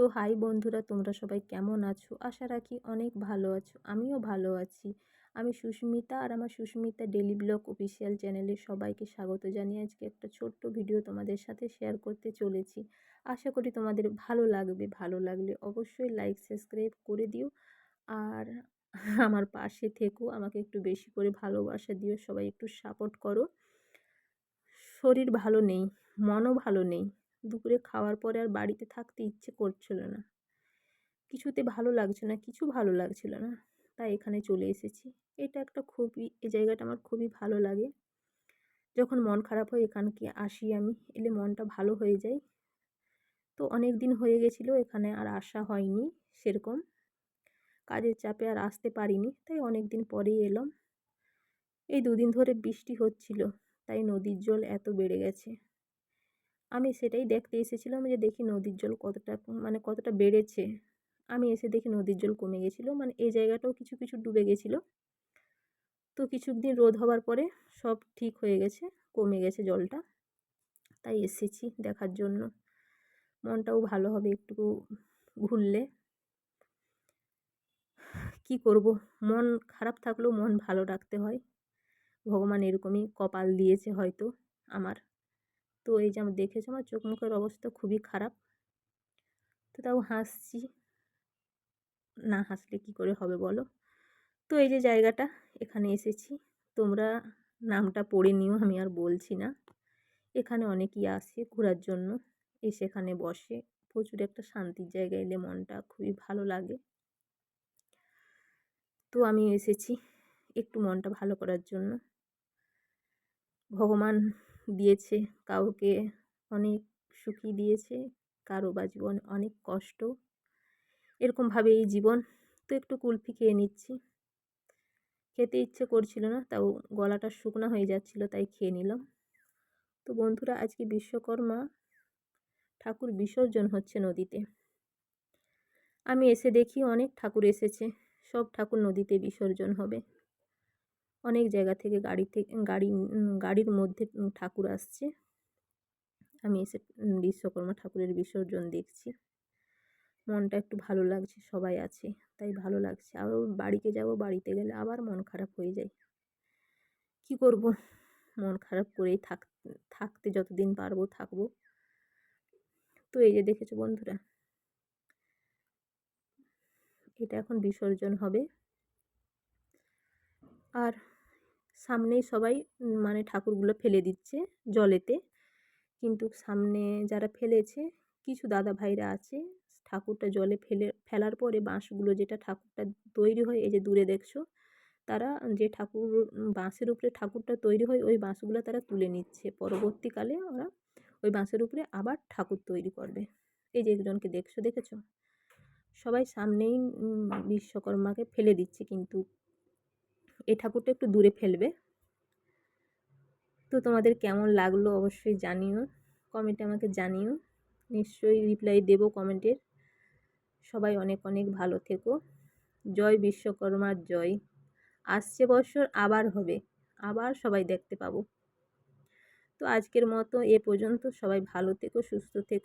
তো হাই বন্ধুরা, তোমরা সবাই কেমন আছো? আশা রাখি অনেক ভালো আছো। আমিও ভালো আছি। আমি সুস্মিতা আর আমার সুস্মিতা ডেলি ব্লগ অফিসিয়াল চ্যানেলে সবাইকে স্বাগত জানিয়ে আজকে একটা ছোট্ট ভিডিও তোমাদের সাথে শেয়ার করতে চলেছি। আশা করি তোমাদের ভালো লাগবে। ভালো লাগলে অবশ্যই লাইক, সাবস্ক্রাইব করে দিও। আর আমার পাশে থেকো, আমাকে একটু বেশি করে ভালোবাসা দিও, সবাই একটু সাপোর্ট করো। শরীর ভালো নেই, মনও ভালো নেই। দুপুরে খাওয়ার পরে আর বাড়িতে থাকতে ইচ্ছে করছিল না। কিছুতে ভালো লাগছে না, কিছু ভালো লাগছিল না। তাই এখানে চলে এসেছি। এটা একটা খুবই এই জায়গাটা আমার খুবই ভালো লাগে। যখন মন খারাপ হয় এখানকে আসি আমি, এলে মনটা ভালো হয়ে যায়। তো অনেক দিন হয়ে গেছিল, এখানে আর আসা হয়নি সেরকম। কাজের চাপে আর আসতে পারিনি, তাই অনেক দিন পরেই এলাম। এই দুদিন ধরে বৃষ্টি হচ্ছিল, তাই নদীর জল এত বেড়ে গেছে। আমি সেটাই দেখতে এসেছিলাম যে দেখি নদীর জল কতটা মানে কতটা বেড়েছে। আমি এসে দেখি নদীর জল কমে গেছিল মানে এই জায়গাটাও কিছু কিছু ডুবে গেছিল। তো কিছুদিন রোদ হওয়ার পরে সব ঠিক হয়ে গেছে, কমে গেছে জলটা। তাই এসেছি দেখার জন্য। মনটাও ভালো হবে একটু ঘুরলে। কি করব? মন খারাপ থাকলেও মন ভালো রাখতে হয়। ভগবান এরকমই কপাল দিয়েছে হয়তো আমার। তো এই যে আমার দেখেছ আমার চোখ মুখের অবস্থা খুবই খারাপ। তো তাও হাসছি। না হাসলে কি করে হবে বলো? তো এই যে জায়গাটা, এখানে এসেছি। তোমরা নামটা পড়ে নিও, আমি আর বলছি না। এখানে অনেকেই আসে ঘোরার জন্য, এসে এখানে বসে। প্রচুর একটা শান্তির জায়গায় এলে মনটা খুবই ভালো লাগে। তো আমি এসেছি একটু মনটা ভালো করার জন্য। ভগবান দিয়েছে, কাউকে অনেক সুখী দিয়েছে, কারও বা জীবন অনেক কষ্ট। এরকমভাবে এই জীবন তো একটু কুলফি খেয়ে নিচ্ছি। খেতে ইচ্ছে করছিল না, তাও গলাটা শুকনো হয়ে যাচ্ছিল, তাই খেয়ে নিলাম। তো বন্ধুরা, আজকে বিশ্বকর্মা ঠাকুর বিসর্জন হচ্ছে নদীতে। আমি এসে দেখি অনেক ঠাকুর এসেছে, সব ঠাকুর নদীতে বিসর্জন হবে। অনেক জায়গা থেকে গাড়ি থেকে, গাড়ি গাড়ির মধ্যে ঠাকুর আসছে। আমি এসে বিশ্বকর্মা ঠাকুরের বিসর্জন দেখছি। মনটা একটু ভালো লাগছে, সবাই আছে, তাই ভালো লাগছে। আরও বাড়িতে যাব, বাড়িতে গেলে আবার মন খারাপ হয়ে যায়। কি করব? মন খারাপ করেই থাক, থাকতে যতদিন পারব থাকব। তো এই যে দেখেছ বন্ধুরা, এটা এখন বিসর্জন হবে। আর সামনেই সবাই মানে ঠাকুরগুলো ফেলে দিচ্ছে জলেতে। কিন্তু সামনে যারা ফেলেছে, কিছু দাদা ভাইরা আছে, ঠাকুরটা জলে ফেলে, ফেলার পরে বাঁশগুলো যেটা ঠাকুরটা তৈরি হয়, এই যে দূরে দেখছ, তারা যে ঠাকুর, বাঁশের উপরে ঠাকুরটা তৈরি হয়, ওই বাঁশগুলো তারা তুলে নিচ্ছে। পরবর্তীকালে ওরা ওই বাঁশের উপরে আবার ঠাকুর তৈরি করবে। এই যে একজনকে দেখছ, দেখেছ? সবাই সামনেই বিশ্বকর্মাকে ফেলে দিচ্ছে কিন্তু এই ঠাকুরটা একটু দূরে ফেলবে। তো তোমাদের কেমন লাগল অবশ্যই জানিও কমেন্টে আমাকে জানিও। নিশ্চয়ই রিপ্লাই দেবো কমেন্টের সবাই অনেক অনেক ভালো থেকো। জয় বিশ্বকর্মার জয়। আসছে বছর আবার হবে। আবার সবাই দেখতে পাবো। তো আজকের মতো এ পর্যন্ত। সবাই ভালো থেকো, সুস্থ থেকো।